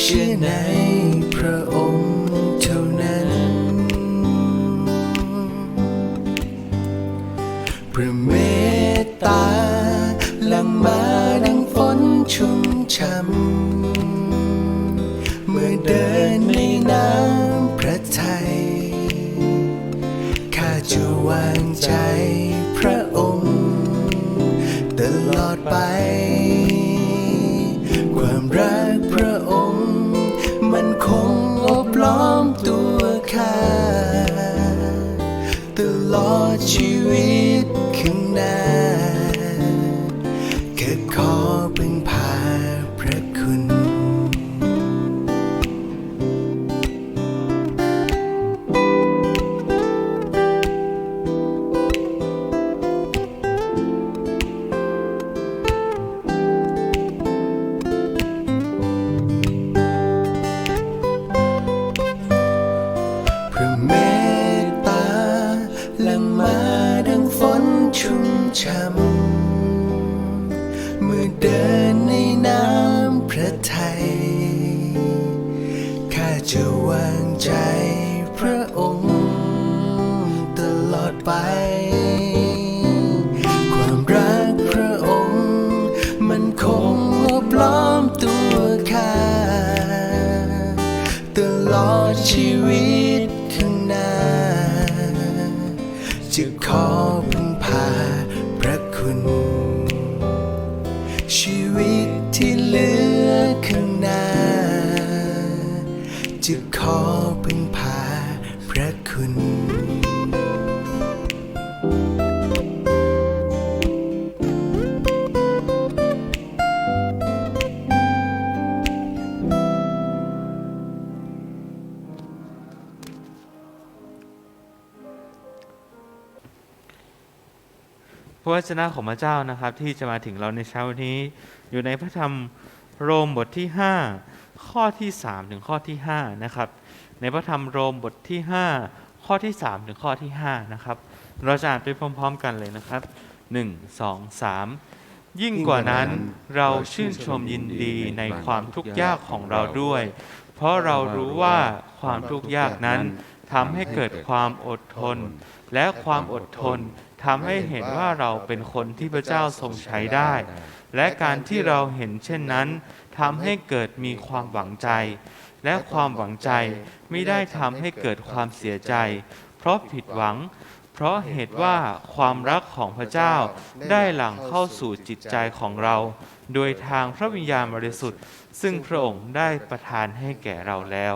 เชื่อในพระองค์เท่านั้น พระเมตตาหลั่งมาดังฝนชุ่มช่ำเมื่อเดินในน้ำพระทัยข้าจะวางใจ จนะของพระเจ้านะครับ ที่จะมาถึงเราในเช้าวันนี้ อยู่ในพระธรรมโรมบทที่ 5 ข้อที่ 3 ถึงข้อที่ 5 นะครับ ในพระธรรมโรมบทที่ 5 ข้อที่ 3 ถึงข้อที่ 5 นะครับ เราจะอ่านไปพร้อม ๆ กันเลยนะครับ 1 2 3 ยิ่งกว่านั้นเราชื่นชมยินดีในความทุกข์ยากของเราด้วย เพราะเรารู้ว่าความทุกข์ยากนั้นทำให้เกิดความอดทน และความอดทน ทำให้เห็นว่าเราเป็นคนที่พระเจ้าทรงใช้ได้ และการที่เราเห็นเช่นนั้นทำให้เกิดมีความหวังใจ และความหวังใจไม่ได้ทำให้เกิดความเสียใจ เพราะผิดหวัง เพราะเหตุว่าความรักของพระเจ้าได้หลั่งเข้าสู่จิตใจของเรา โดยทางพระวิญญาณบริสุทธิ์ ซึ่งพระองค์ได้ประทานให้แก่เราแล้ว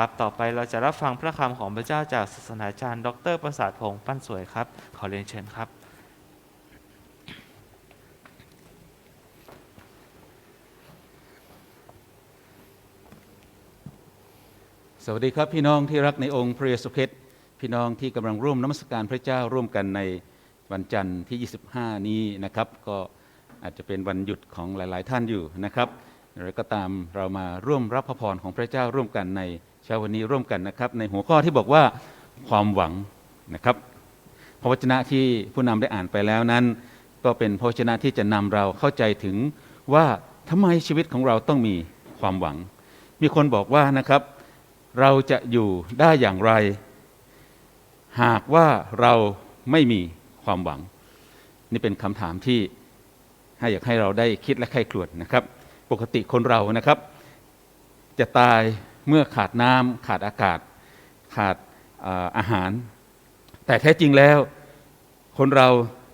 ครับ ต่อไปเราจะรับฟังพระคำของพระเจ้าจากศาสนาจารย์ ดรประสาทพงษ์ปั้นสวยครับ ขอเรียนเชิญครับ สวัสดีครับพี่น้องที่รักในองค์พระเยซูคริสต์พี่น้องที่กำลังร่วมนมัสการพระเจ้าร่วมกันในวันจันทร์ที่ 25 นี้นะครับ ก็อาจจะเป็นวันหยุดของหลาย ๆ ท่านอยู่นะครับอย่างไรก็ตามเรามาร่วมรับพระพรของพระเจ้าร่วมกันใน เช้าวันนี้ร่วมกันนะครับ ในหัวข้อที่บอกว่าความหวังนะครับพระวจนะที่ผู้นำได้อ่านไปแล้วนั้น ก็เป็นพระวจนะที่จะนำเราเข้าใจถึงว่าทำไมชีวิตของเราต้องมีความหวัง มีคนบอกว่านะครับ เราจะอยู่ได้อย่างไร หากว่าเราไม่มีความหวัง นี่เป็นคำถามที่ให้อยากให้เราได้คิดและใคร่ครวญนะครับ ปกติคนเรานะครับ จะตาย เมื่อขาดน้ำขาดอากาศ ขาดอาหาร แต่แท้จริงแล้ว คนเรา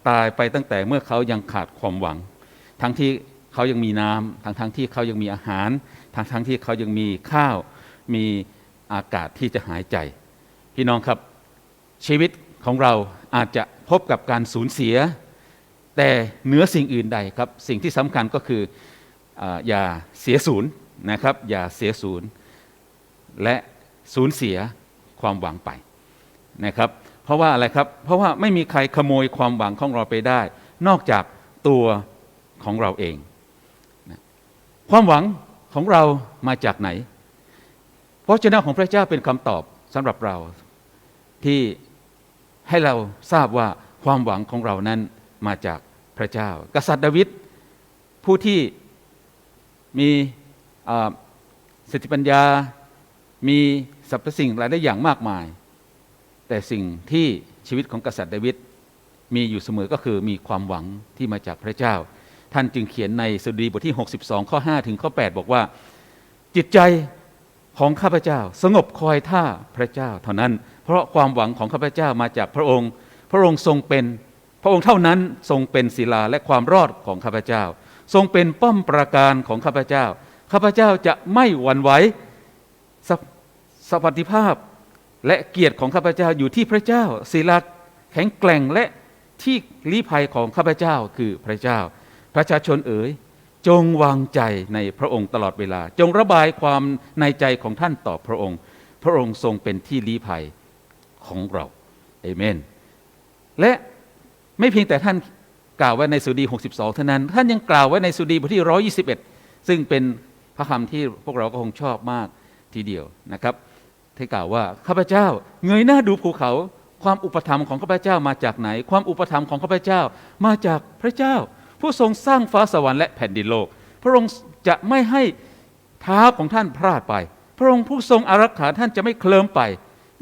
ตายไปตั้งแต่เมื่อเขายังขาดความหวัง ทั้งที่เขายังมีน้ำทั้งทั้งที่เขายังมีอาหาร ทั้งทั้งที่เขายังมีข้าว มีอากาศที่จะหายใจ พี่น้องครับชีวิตของเราอาจจะพบกับการสูญเสีย แต่เหนือสิ่งอื่นใดครับ สิ่งที่สำคัญก็คือออย่าเสียศูนย์นะครับ อย่าเสียศูนย์ และสูญเสียความหวังไปนะครับเพราะว่าอะไรครับเพราะว่าไม่มีใครขโมยความหวังของเราไปได้ นอกจากตัวของเราเอง ความหวังของเรามาจากไหนพระเจ้าของพระเจ้าเป็นคำตอบสำหรับเราที่ให้เราทราบว่าความหวังของเรานั้นมาจากพระเจ้า กษัตริย์ดาวิดผู้ที่มีอ่าสติปัญญา มีสรรพสิ่งหลายได้อย่างมากมาย แต่สิ่งที่ชีวิตของกษัตริย์ดาวิดมีอยู่เสมอก็คือมีความหวังที่มาจากพระเจ้า ท่านจึงเขียนในสดีบทที่ 62 ข้อ 5 ถึงข้อ 8 บอกว่า จิตใจของข้าพเจ้า สงบคอยท่าพระเจ้า เท่านั้น เพราะความหวังของข้าพเจ้ามาจากพระองค์ พระองค์ทรงเป็น พระองค์เท่านั้นทรงเป็นศิลาและความรอดของข้าพเจ้า ทรงเป็นป้อมปราการของข้าพเจ้า ข้าพเจ้าจะไม่หวั่นไหว สวัสดิภาพและเกียรติของข้าพเจ้าอยู่ที่พระเจ้าศิลาแข็งแกร่งและที่ลี้ภัยของข้าพเจ้าคือพระเจ้า ประชาชนเอ๋ยจงวางใจในพระองค์ตลอดเวลา จงระบายความในใจของท่านต่อพระองค์ พระองค์ทรงเป็นที่ลี้ภัยของเราเอเมน และไม่เพียงแต่ท่านกล่าวไว้ในสุดี 62 เท่านั้น ท่านยังกล่าวไว้ในสุดีบทที่ 121 ซึ่งเป็นพระคำที่พวกเราก็คงชอบมากทีเดียวนะครับ ที่กล่าวว่าข้าพเจ้า เงยหน้าดูภูเขา ความอุปถัมภ์ของข้าพเจ้ามาจากไหน ความอุปถัมภ์ของข้าพเจ้ามาจากพระเจ้า ผู้ทรงสร้างฟ้าสวรรค์และแผ่นดินโลก พระองค์จะไม่ให้เท้าของท่านพลาดไป พระองค์ผู้ทรงอารักขาท่านจะไม่เคลิ้มไป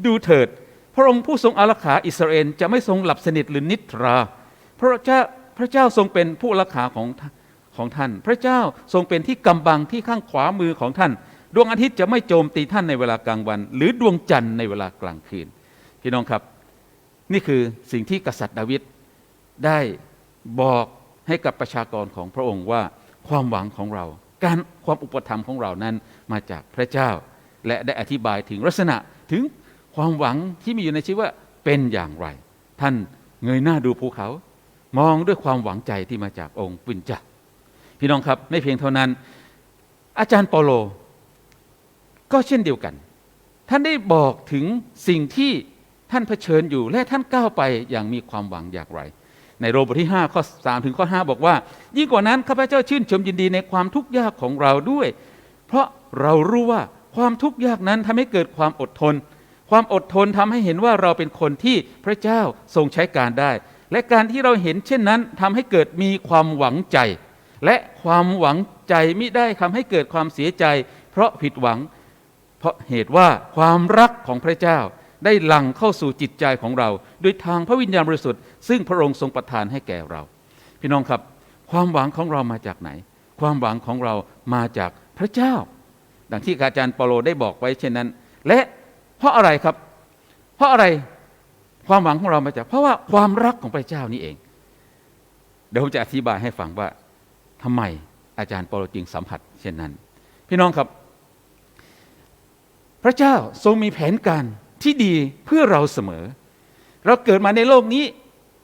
ดูเถิด พระองค์ผู้ทรงอารักขาอิสราเอลจะไม่ทรงหลับสนิทหรือนิทราพระเจ้าพระเจ้าทรงเป็นผู้อารักขาของของท่าน พระเจ้าทรงเป็นที่กำบังที่ข้างขวามือของท่าน ดวงอาทิตย์จะไม่โจมตีท่านในเวลากลางวัน หรือดวงจันทร์ในเวลากลางคืน พี่น้องครับ นี่คือสิ่งที่กษัตริย์ดาวิดได้บอกให้กับประชากรของพระองค์ว่าความหวังของเรา การความอุปถัมภ์ของเรานั้นมาจากพระเจ้า และได้อธิบายถึงลักษณะถึงความหวังที่มีอยู่ในชีวิตว่าเป็นอย่างไร ท่านเงยหน้าดูภูเขา มองด้วยความหวังใจที่มาจากองค์ปินจักพี่น้องครับไม่เพียงเท่านั้น อาจารย์เปาโล ก็เช่นเดียวกัน ท่านได้บอกถึงสิ่งที่ท่านเผชิญอยู่และท่านก้าวไปอย่างมีความหวังอย่างไร ในโรบทที่ 5 ข้อ 3 ถึงข้อ 5 บอกว่า ยิ่งกว่านั้นข้าพเจ้าชื่นชมยินดีในความทุกข์ยากของเราด้วย เพราะเรารู้ว่าความทุกข์ยากนั้นทำให้เกิดความอดทน ความอดทนทำให้เห็นว่าเราเป็นคนที่พระเจ้าทรงใช้การได้ และการที่เราเห็นเช่นนั้นทำให้เกิดมีความหวังใจ และความหวังใจมิได้ทำให้เกิดความเสียใจ เพราะผิดหวัง เพราะเหตุว่าความรักของพระเจ้าได้หลั่งเข้าสู่จิตใจของเราโดยทางพระวิญญาณบริสุทธิ์ซึ่งพระองค์ทรงประทานให้แก่เรา พี่น้องครับ ความหวังของเรามาจากไหน ความหวังของเรามาจากพระเจ้า ดังที่อาจารย์เปโลได้บอกไว้เช่นนั้น และเพราะอะไรครับ เพราะอะไรความหวังของเรามาจาก เพราะว่าความรักของพระเจ้านี่เอง เดี๋ยวผมจะอธิบายให้ฟังว่าทำไมอาจารย์เปโลจึงสัมผัส เช่นนั้น พี่น้องครับ พระเจ้าทรงมีแผนการที่ดีเพื่อเราเสมอ เราเกิดมาในโลกนี้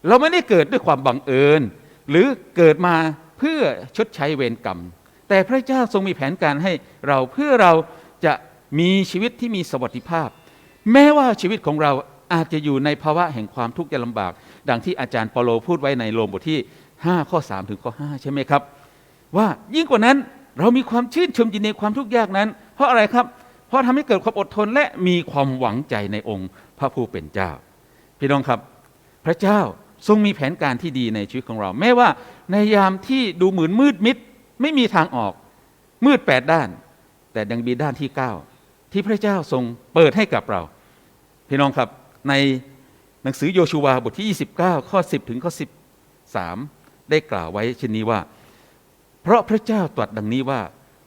เราไม่ได้เกิดด้วยความบังเอิญ หรือเกิดมาเพื่อชดใช้เวรกรรม แต่พระเจ้าทรงมีแผนการให้เราเพื่อเราจะมีชีวิตที่มีสวัสดิภาพ แม้ว่าชีวิตของเราอาจจะอยู่ในภาวะแห่งความทุกข์ยากลำบาก ดังที่อาจารย์เปาโลพูดไว้ในโรมบทที่ 5 ข้อ 3 ถึงข้อ 5 ใช่ไหมครับ ว่ายิ่งกว่านั้นเรามีความชื่นชมยินดีความทุกข์ยากนั้น เพราะอะไรครับ เพราะทำให้เกิดความอดทนและมีความหวังใจในองค์พระผู้เป็นเจ้า พี่น้องครับ พระเจ้าทรงมีแผนการที่ดีในชีวิตของเรา แม้ว่าในยามที่ดูเหมือนมืดมิด ไม่มีทางออก มืดแปดด้าน แต่ยังมีด้านที่เก้าที่พระเจ้าทรงเปิดให้กับเรา พี่น้องครับในหนังสือโยชูวาบทที่ 29 ข้อ 10 ถึงข้อ 13 ได้กล่าวไว้เช่นนี้ว่า เพราะพระเจ้าตรัสดังนี้ว่า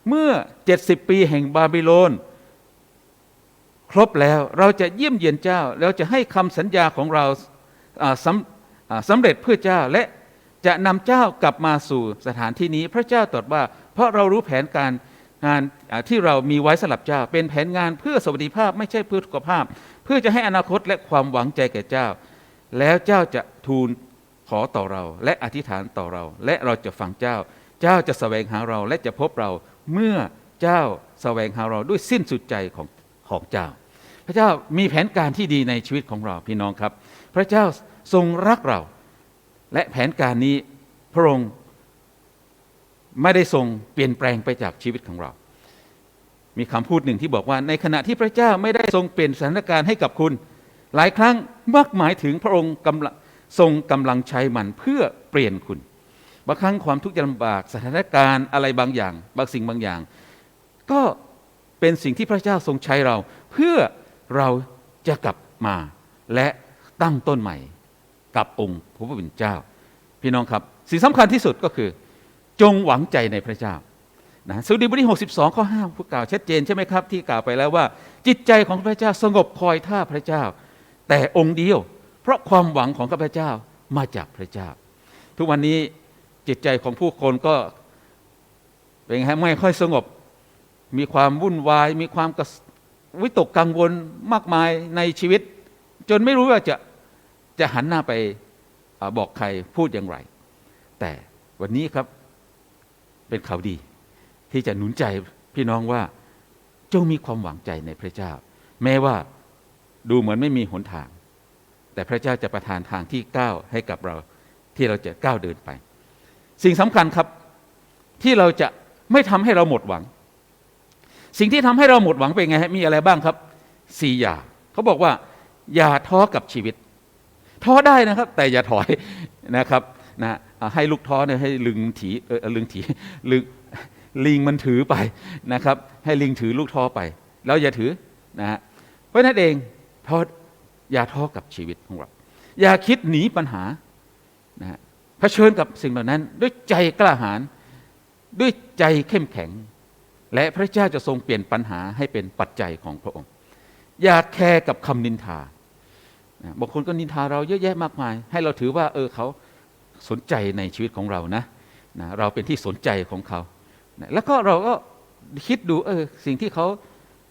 เมื่อ 70 ปีแห่งบาบิโลน ครบแล้วเราจะเยี่ยมเยียนเจ้า แล้วจะให้คำสัญญาของเราสำสำเร็จเพื่อเจ้าและจะนำเจ้ากลับมาสู่สถานที่นี้ พระเจ้าตรัสว่า เพราะเรารู้แผนการงานที่เรามีไว้สำหรับเจ้า เป็นแผนงานเพื่อสวัสดิภาพไม่ใช่เพื่อสุขภาพ เพื่อจะให้อนาคตและความหวังใจแก่เจ้า แล้วเจ้าจะทูลขอต่อเรา และอธิษฐานต่อเรา และเราจะฟังเจ้า เจ้าจะแสวงหาเราและจะพบเราเมื่อเจ้าแสวงหาเราด้วยสิ้นสุดใจของ ของเจ้า พระเจ้ามีแผนการที่ดีในชีวิตของเราพี่น้องครับ พระเจ้าทรงรักเรา และแผนการนี้พระองค์ไม่ได้ทรงเปลี่ยนแปลงไปจากชีวิตของเรา มีคำพูดหนึ่งที่บอกว่า ในขณะที่พระเจ้าไม่ได้ทรงเปลี่ยนสถานการณ์ให้กับคุณ หลายครั้งมักหมายถึงพระองค์กำลังทรงกำลังใช้มันเพื่อเปลี่ยนคุณบางครั้งความทุกข์ยากลำบากสถานการณ์อะไรบางอย่าง บางสิ่งบางอย่าง ก็ เป็นสิ่งที่พระเจ้าทรงใช้เรา เพื่อเราจะกลับมา และตั้งต้นใหม่กับองค์พระผู้เป็นเจ้า พี่น้องครับ สิ่งสำคัญที่สุดก็คือ จงหวังใจในพระเจ้านะสดุดีบทที่62ข้อ5ผู้กล่าวชัดเจนใช่ไหมครับ ที่กล่าวไปแล้วว่า จิตใจของพระเจ้าสงบคอยท่าพระเจ้า แต่องค์เดียว เพราะความหวังของข้าพเจ้ามาจากพระเจ้า ทุกวันนี้จิตใจของผู้คนก็เป็นไงไม่ค่อยสงบ มีความวุ่นวาย มีความวิตกกังวลมากมายในชีวิต จนไม่รู้ว่าจะจะหันหน้าไปอบอกใครพูดอย่างไร แต่วันนี้ครับเป็นข่าวดี ที่จะหนุนใจพี่น้องว่าจงมีความหวังใจในพระเจ้า แม้ว่าดูเหมือนไม่มีหนทาง แต่พระเจ้าจะประทานทางที่ก้าวให้กับเราที่เราจะก้าวเดินไป สิ่งสำคัญครับที่เราจะไม่ทำให้เราหมดหวัง สิ่งที่ทำให้เราหมดหวังเป็นไงฮะมีอะไรบ้างครับสี่อย่างเขาบอกว่า อย่าท้อกับชีวิต ท้อได้นะครับ แต่อย่าถอยนะครับนะให้ลูกท้อเนี่ยให้ลึงถีเออลึงถีลึงลิงมันถือไปนะครับ ให้ลิงถือลูกท้อไป แล้วอย่าถือนะฮะเพราะนั้นเองท้ออย่าท้อกับชีวิตของเราอย่าคิดหนีปัญหานะฮะเผชิญกับสิ่งเหล่านั้น ด้วยใจกล้าหาญด้วยใจเข้มแข็ง และพระเจ้าจะทรงเปลี่ยนปัญหาให้เป็นปัจจัยของพระองค์ อย่าแคร์กับคำนินทาบางคนก็นินทาเราเยอะแยะมากมาย ให้เราถือว่าเออเขาสนใจในชีวิตของเรานะนะเราเป็นที่สนใจของเขานะแล้วก็เราก็คิดดูเออสิ่งที่เขา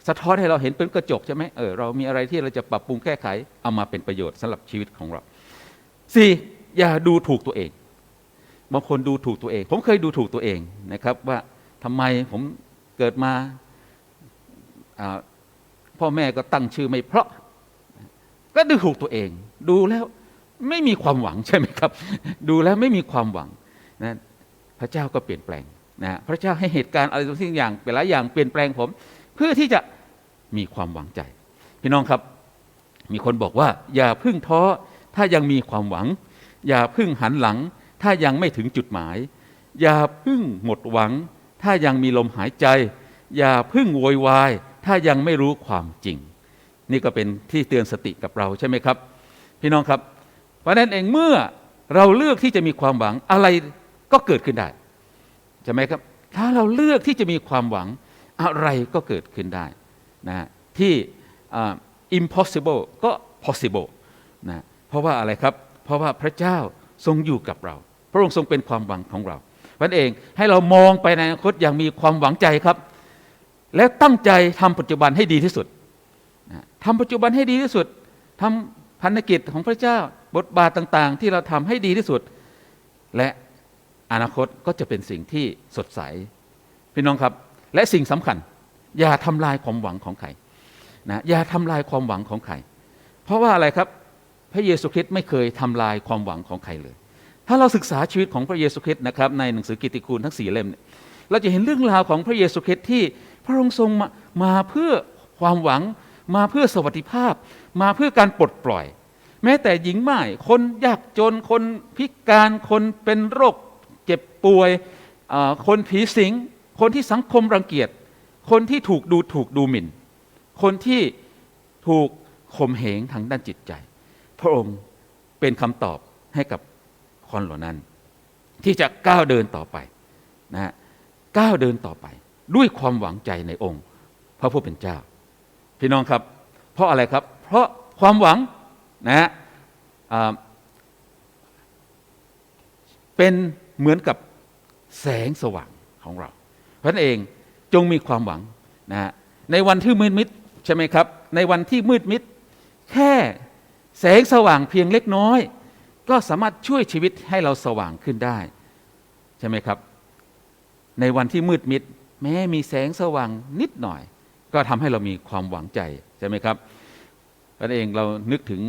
สะท้อนให้เราเห็นเป็นกระจกใช่ไหมเออเรามีอะไรที่เราจะปรับปรุงแก้ไข เอามาเป็นประโยชน์สำหรับชีวิตของเราสี่อย่าดูถูกตัวเองบางคนดูถูกตัวเอง ผมเคยดูถูกตัวเองนะครับว่าทำไมผม เกิดมาพ่อแม่ก็ตั้งชื่อไม่เพราะ ก็ดูถูกตัวเอง ดูแล้วไม่มีความหวังใช่ไหมครับ ดูแล้วไม่มีความหวังนะพระเจ้าก็เปลี่ยนแปลงนะพระเจ้าให้เหตุการณ์อะไรทุกสิ่งอย่างเป็นหลายอย่างเปลี่ยนแปลงผม เพื่อที่จะมีความหวังใจ พี่น้องครับ มีคนบอกว่า อย่าพึ่งท้อถ้ายังมีความหวัง อย่าพึ่งหันหลัง ถ้ายังไม่ถึงจุดหมาย อย่าพึ่งหมดหวัง ถ้ายังมีลมหายใจ อย่าพึ่งโวยวาย ถ้ายังไม่รู้ความจริง นี่ก็เป็นที่เตือนสติกับเราใช่ไหมครับ พี่น้องครับ เพราะนั้นเองเมื่อเราเลือกที่จะมีความหวังอะไรก็เกิดขึ้นได้ใช่ไหมครับ ถ้าเราเลือกที่จะมีความหวังอะไรก็เกิดขึ้นได้นะที่อ่า impossible ก็ possible นะเพราะว่าอะไรครับ เพราะว่าพระเจ้าทรงอยู่กับเรา พระองค์ทรงเป็นความหวังของเรา เพราะฉะนั้นเองให้เรามองไปในอนาคตอย่างมีความหวังใจครับ และตั้งใจทำปัจจุบันให้ดีที่สุดนะทำปัจจุบันให้ดีที่สุดทำพันธกิจของพระเจ้าบทบาทต่าง ๆ ที่เราทำให้ดีที่สุด และอนาคตก็จะเป็นสิ่งที่สดใส พี่น้องครับ และสิ่งสำคัญ อย่าทำลายความหวังของใครนะอย่าทำลายความหวังของใครเพราะว่าอะไรครับ พระเยซูคริสต์ไม่เคยทำลายความหวังของใครเลย ถ้าเราศึกษาชีวิตของพระเยซูคริสต์นะครับในหนังสือกิติคุณทั้งสี่เล่มเราจะเห็นเรื่องราวของพระเยซูคริสต์ที่พระองค์ทรงมามาเพื่อความหวัง มาเพื่อสวัสดิภาพ มาเพื่อการปลดปล่อย แม้แต่หญิงม่ายคนยากจนคนพิการคนเป็นโรคเจ็บป่วย คนผีสิง คนที่สังคมรังเกียจ คนที่ถูกดูถูกดูหมิ่น คนที่ถูกข่มเหงทางด้านจิตใจ พระองค์เป็นคำตอบให้กับ คนเหล่านั้น ที่จะก้าวเดินต่อไปนะฮะก้าวเดินต่อไป ด้วยความหวังใจในองค์ พระผู้เป็นเจ้า พี่น้องครับ เพราะอะไรครับ เพราะความหวังนะฮะเป็นเหมือนกับแสงสว่างของเรา เพราะนั้นเองจงมีความหวังนะฮะในวันที่มืดมิดใช่ไหมครับ ในวันที่มืดมิด แค่แสงสว่างเพียงเล็กน้อย ก็สามารถช่วยชีวิตให้เราสว่างขึ้นได้ ใช่ไหมครับ ในวันที่มืดมิด แม้มีแสงสว่างนิดหน่อย ก็ทำให้เรามีความหวังใจ ใช่ไหมครับเพราะฉะนั้นเองเรานึกถึง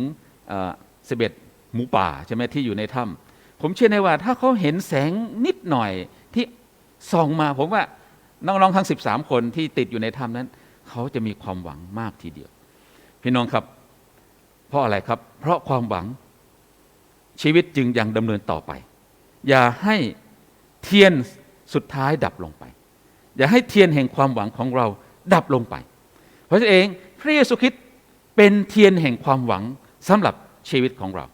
สิบเอ็ดหมูป่าใช่ไหมที่อยู่ในถ้ำผมเชื่อในว่าถ้าเขาเห็นแสงนิดหน่อยที่ส่องมาผมว่าน้องๆทั้ง 13 คนที่ติดอยู่ในถ้ำนั้น เขาจะมีความหวังมากทีเดียว พี่น้องครับ เพราะอะไรครับ เพราะความหวัง ชีวิตจึงยังดำเนินต่อไป อย่าให้เทียนสุดท้ายดับลงไป อย่าให้เทียนแห่งความหวังของเราดับลงไป เพราะฉะนั้นเองพระเยซูคริสต์เป็นเทียนแห่งความหวังสำหรับชีวิตของเรา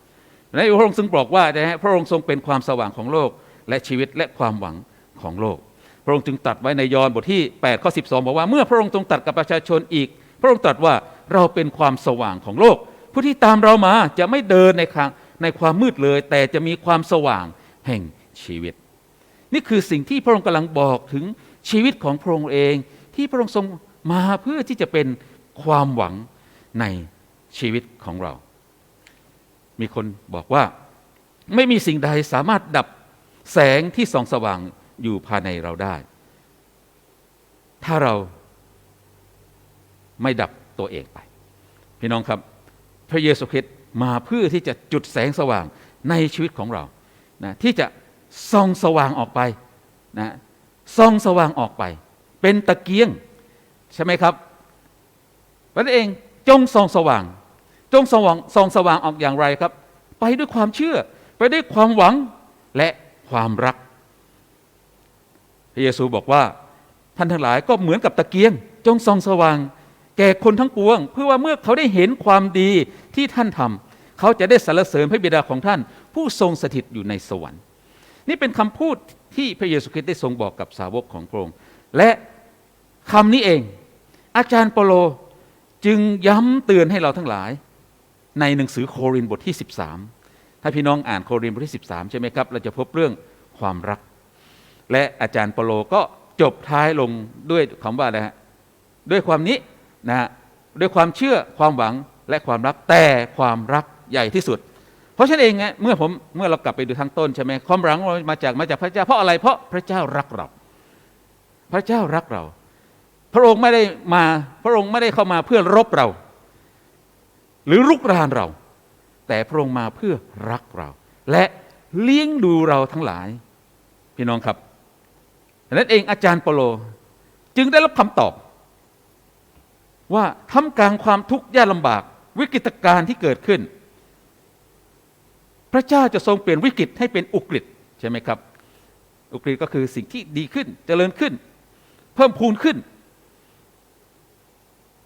และพระองค์ทรงบอกว่านะฮะพระองค์ทรงเป็นความสว่างของโลกและชีวิตและความหวังของโลก พระองค์จึงตรัสไว้ในยอห์นบทที่8ข้อ12 บอกว่า เมื่อพระองค์ทรงตรัสกับประชาชนอีก พระองค์ตรัสว่าเราเป็นความสว่างของโลก ผู้ที่ตามเรามาจะไม่เดินในทาง ในความมืดเลย แต่จะมีความสว่างแห่งชีวิต นี่คือสิ่งที่พระองค์กำลังบอกถึงชีวิตของพระองค์เอง ที่พระองค์ทรงมาเพื่อที่จะเป็นความหวังในชีวิตของเรา มีคนบอกว่าไม่มีสิ่งใดสามารถดับแสงที่ส่องสว่างอยู่ภายในเราได้ ถ้าเราไม่ดับตัวเองไป พี่น้องครับ พระเยซูคริสต์ มาเพื่อที่จะจุดแสงสว่างในชีวิตของเรานะที่จะส่องสว่างออกไปนะส่องสว่างออกไป เป็นตะเกียงใช่ไหมครับพระฉะนั้นเองจงส่องสว่าง จงสว่างส่องสว่างออกอย่างไรครับ ไปด้วยความเชื่อ ไปด้วยความหวังและความรัก พระเยซูบอกว่าท่านทั้งหลายก็เหมือนกับตะเกียง จงส่องสว่าง แก่คนทั้งปวง เพื่อว่าเมื่อเขาได้เห็นความดีที่ท่านทำเขาจะได้สรรเสริญพระบิดาของท่าน ผู้ทรงสถิตอยู่ในสวรรค์ นี่เป็นคำพูดที่พระเยซูคริสต์ได้ทรงบอกกับสาวกของพระองค์ และคำนี้เอง อาจารย์เปโลจึงย้ำเตือนให้เราทั้งหลาย ในหนังสือโครินธ์บทที่ 13 ถ้าพี่น้องอ่านโครินธ์บทที่ 13 ใช่ไหมครับ เราจะพบเรื่องความรัก และอาจารย์เปโลก็จบท้ายลงด้วยคำว่าอะไรฮะด้วยความนี้ นะฮะด้วยความเชื่อความหวังและความรักแต่ความรักใหญ่ที่สุด เพราะฉะนั้นเองเนี่ยเมื่อผมเมื่อเรากลับไปดูทางต้นใช่ไหมความรักมาจากมาจากพระเจ้าเพราะอะไรเพราะพระเจ้ารักเรา พระเจ้ารักเรา พระองค์ไม่ได้มาพระองค์ไม่ได้เข้ามาเพื่อรบเรา หรือรุกรานเรา แต่พระองค์มาเพื่อรักเรา และเลี้ยงดูเราทั้งหลาย พี่น้องครับดังนั้นเองอาจารย์เปโล จึงได้รับคำตอบ ว่าทำกลางความทุกข์ยากลำบาก วิกฤตการณ์ที่เกิดขึ้น พระเจ้าจะทรงเปลี่ยนวิกฤตให้เป็นอุกฤษใช่ไหมครับ อุกฤษก็คือสิ่งที่ดีขึ้นเจริญขึ้น เพิ่มพูนขึ้น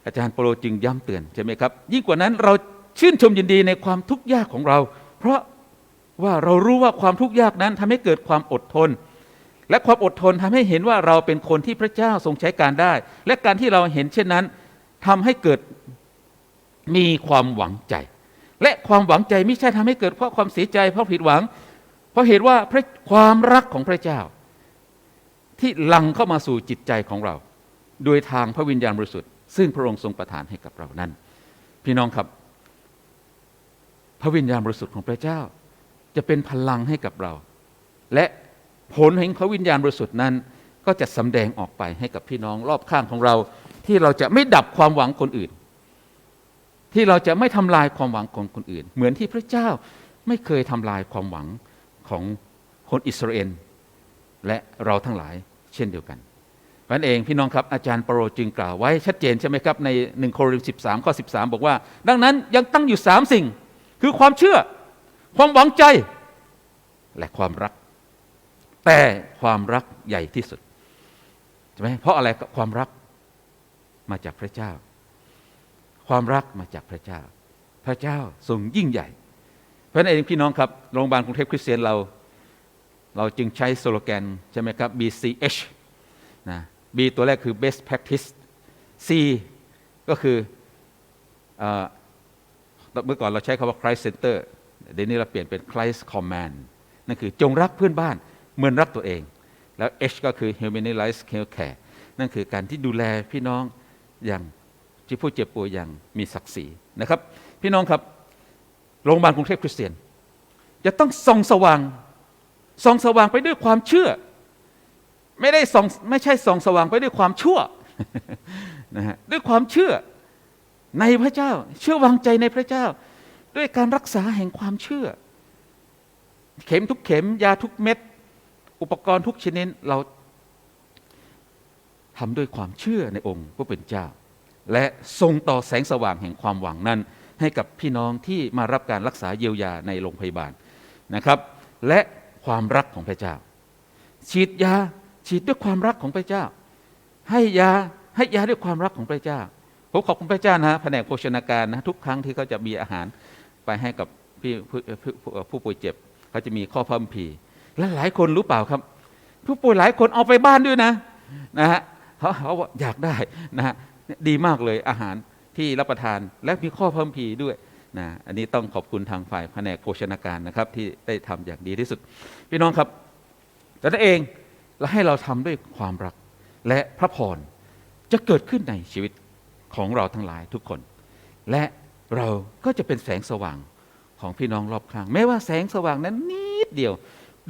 อาจารย์เปโลจึงย้ำเตือนใช่ไหมครับ ยิ่งกว่านั้นเราชื่นชมยินดีในความทุกข์ยากของเรา เพราะว่าเรารู้ว่าความทุกข์ยากนั้นทำให้เกิดความอดทน และความอดทนทำให้เห็นว่าเราเป็นคนที่พระเจ้าทรงใช้การได้ และการที่เราเห็นเช่นนั้น ทำให้เกิดมีความหวังใจ และความหวังใจไม่ใช่ทำให้เกิดเพราะความเสียใจ เพราะผิดหวัง เพราะเหตุว่าพระความรักของพระเจ้า ที่หลั่งเข้ามาสู่จิตใจของเรา โดยทางพระวิญญาณบริสุทธิ์ซึ่งพระองค์ทรงประทานให้กับเรานั้น พี่น้องครับ พระวิญญาณบริสุทธิ์ของพระเจ้า จะเป็นพลังให้กับเรา และผลแห่งพระวิญญาณบริสุทธิ์นั้น ก็จะสำแดงออกไปให้กับพี่น้องรอบข้างของเรา ที่เราจะไม่ดับความหวังคนอื่น ที่เราจะไม่ทำลายความหวังของคนอื่น เหมือนที่พระเจ้าไม่เคยทำลายความหวังของคนอิสราเอลและเราทั้งหลายเช่นเดียวกันนั้นเองพี่น้องครับอาจารย์เปโรจึงกล่าวไว้ชัดเจนใช่ไหมครับ ในหนึ่งโครินธ์สิบสามข้อสิบสามบอกว่า ดังนั้นยังตั้งอยู่สามสิ่ง คือความเชื่อ ความหวังใจ และความรัก แต่ความรักใหญ่ที่สุดใช่ไหมเพราะอะไรความรัก มาจากพระเจ้า ความรักมาจากพระเจ้า พระเจ้าทรงยิ่งใหญ่ เพราะนั้นเองพี่น้องครับโรงพยาบาลกรุงเทพคริสเตียนเรา เราจึงใช้สโลแกน ใช่ไหมครับ BCH นะ B ตัวแรกคือ best practice C ก็คือเออเมื่อก่อนเราใช้คำว่า Christ Center เดี๋ยวนี้เราเปลี่ยนเป็น Christ Command นั่นคือจงรักเพื่อนบ้านเหมือนรักตัวเอง แล้ว H ก็คือ Humanize Health Care นั่นคือการที่ดูแลพี่น้อง อย่างที่ผู้เจ็บป่วยอย่างมีศักดิ์ศรีนะครับ พี่น้องครับโรงพยาบาลกรุงเทพคริสเตียน จะต้องส่องสว่างส่องสว่างไปด้วยความเชื่อ ไม่ได้ส่องไม่ใช่ส่องสว่างไปด้วยความชั่วนะฮะด้วยความเชื่อในพระเจ้า เชื่อวางใจในพระเจ้า ด้วยการรักษาแห่งความเชื่อ เข็มทุกเข็มยาทุกเม็ด อุปกรณ์ทุกชนิดเรา ทำด้วยความเชื่อในองค์ผู้เป็นเจ้า และส่งต่อแสงสว่างแห่งความหวังนั้น ให้กับพี่น้องที่มารับการรักษาเยียวยาในโรงพยาบาลนะครับ และความรักของพระเจ้า ฉีดยาฉีดด้วยความรักของพระเจ้า ให้ยาให้ยาด้วยความรักของพระเจ้าผมขอบคุณพระเจ้านะแผนกโภชนาการนะทุกครั้งที่เขาจะมีอาหารไปให้กับพี่ผู้ผู้ผู้ป่วยเจ็บเขาจะมีข้อพระคัมภีและหลายคนรู้เปล่าครับ ผู้ป่วยหลายคนเอาไปบ้านด้วยนะนะฮะ เขาเขาอยากได้นะฮะดีมากเลยอาหารที่รับประทานและมีข้อพระคัมภีด้วยนะอันนี้ต้องขอบคุณทางฝ่ายแผนกโภชนาการนะครับ ที่ได้ทำอย่างดีที่สุด พี่น้องครับแต่นั่นเองและให้เราทำด้วยความรักและพระพรจะเกิดขึ้นในชีวิตของเราทั้งหลายทุกคน และเราก็จะเป็นแสงสว่างของพี่น้องรอบข้างแม้ว่าแสงสว่างนั้นนิดเดียว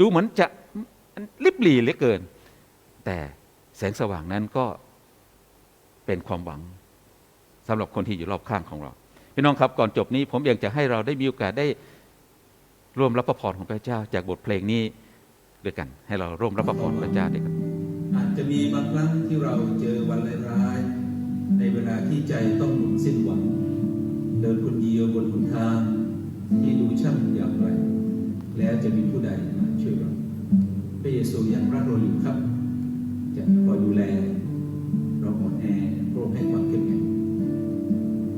ดูเหมือนจะลิบหลีเหลือเกิน แต่ แสงสว่างนั้นก็เป็นความหวังสำหรับคนที่อยู่รอบข้างของเรา พี่น้องครับก่อนจบนี้ ผมอยากจะให้เราได้มีโอกาสได้ร่วมรับพระพรของพระเจ้า จากบทเพลงนี้ด้วยกัน ให้เราร่วมรับพระพรพระเจ้าด้วยกันอาจจะมีบางครั้งที่เราเจอวันร้ายในเวลาที่ใจต้องหมุนสิ้นหวัง เดินคนเดียวบนหนทาง ที่ดูช่างอย่างไร แล้วจะมีผู้ใดมาช่วยเราพระเยซูยังรักเราอยู่ครับ จะคอยดูแล เราอ่อนแอพระองค์ให้ความเข้มแข็ง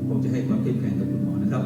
ผมจะให้ความเข้มแข็งกับคุณหมอนะครับ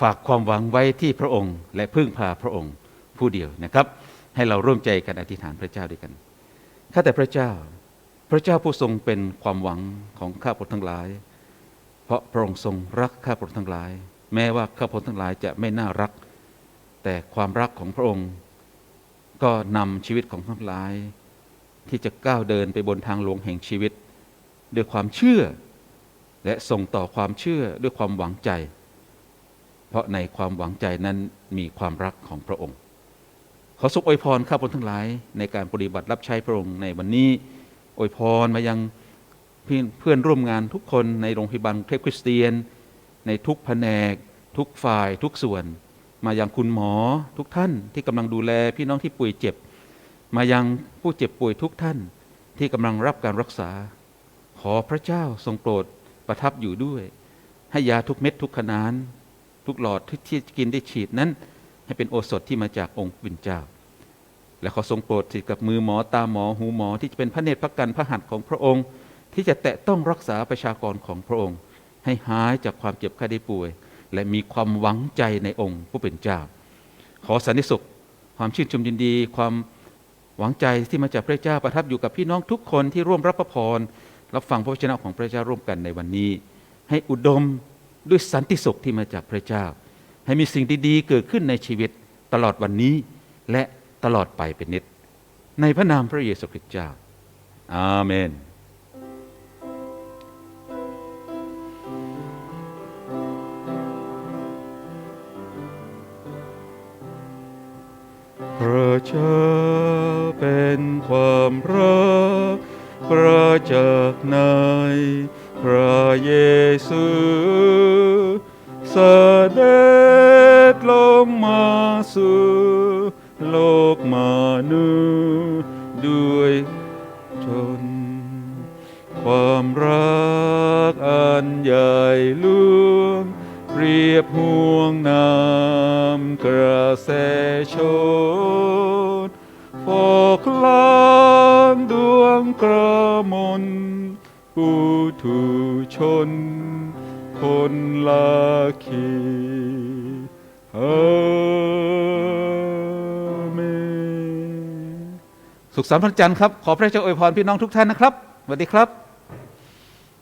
ฝากความหวังไว้ที่พระองค์ และพึ่งพาพระองค์ผู้เดียวนะครับ ให้เราร่วมใจกันอธิษฐานพระเจ้าด้วยกันข้าแต่พระเจ้า พระเจ้าผู้ทรงเป็นความหวังของข้าพเจ้าทั้งหลาย เพราะพระองค์ทรงรักข้าพเจ้าทั้งหลาย แม้ว่าข้าพเจ้าทั้งหลายจะไม่น่ารัก แต่ความรักของพระองค์ ก็นำชีวิตของทั้งหลาย ที่จะก้าวเดินไปบนทางหลวงแห่งชีวิต ด้วยความเชื่อ และส่งต่อความเชื่อด้วยความหวังใจ เพราะในความหวังใจนั้นมีความรักของพระองค์ ขอทรงอวยพรข้าพเจ้าทั้งหลายในการปฏิบัติรับใช้พระองค์ในวันนี้อวยพรมายังเพื่อนเพื่อนร่วมงานทุกคนในโรงพยาบาลเทพคริสเตียน ในทุกแผนก ทุกฝ่ายทุกส่วน มายังคุณหมอทุกท่านที่กำลังดูแลพี่น้องที่ป่วยเจ็บ มายังผู้เจ็บป่วยทุกท่านที่กำลังรับการรักษา ขอพระเจ้าทรงโปรดประทับอยู่ด้วย ให้ยาทุกเม็ดทุกขนาน ทุกหลอดที่กินได้ฉีดนั้น ให้เป็นโอสถที่มาจากองค์วินเจ้า และขอทรงโปรดสิทธิ์กับมือหมอตาหมอหูหมอที่จะเป็นพระเนตรพระกันพระหัตถ์ของพระองค์ ที่จะแตะต้องรักษาประชากรของพระองค์ ให้หายจากความเจ็บไข้ได้ป่วย และมีความหวังใจในองค์ผู้เป็นเจ้า ขอสันติสุข ความชื่นชมยินดี ความหวังใจที่มาจากพระเจ้าประทับอยู่กับพี่น้องทุกคนที่ร่วมรับพระพรรับฟังพระวจนะของพระเจ้าร่วมกันในวันนี้ ให้อุดม ด้วยสันติสุขที่มาจากพระเจ้า ให้มีสิ่งดีๆเกิดขึ้นในชีวิตตลอดวันนี้และตลอดไปเป็นนิจในพระนามพระเยซูคริสต์เจ้า อาเมนพระเจ้าเป็นความรั ขสันต์วันจันทร์ครับ ขอพระเจ้าอวยพรพี่น้องทุกท่านนะครับสวัสดีครับ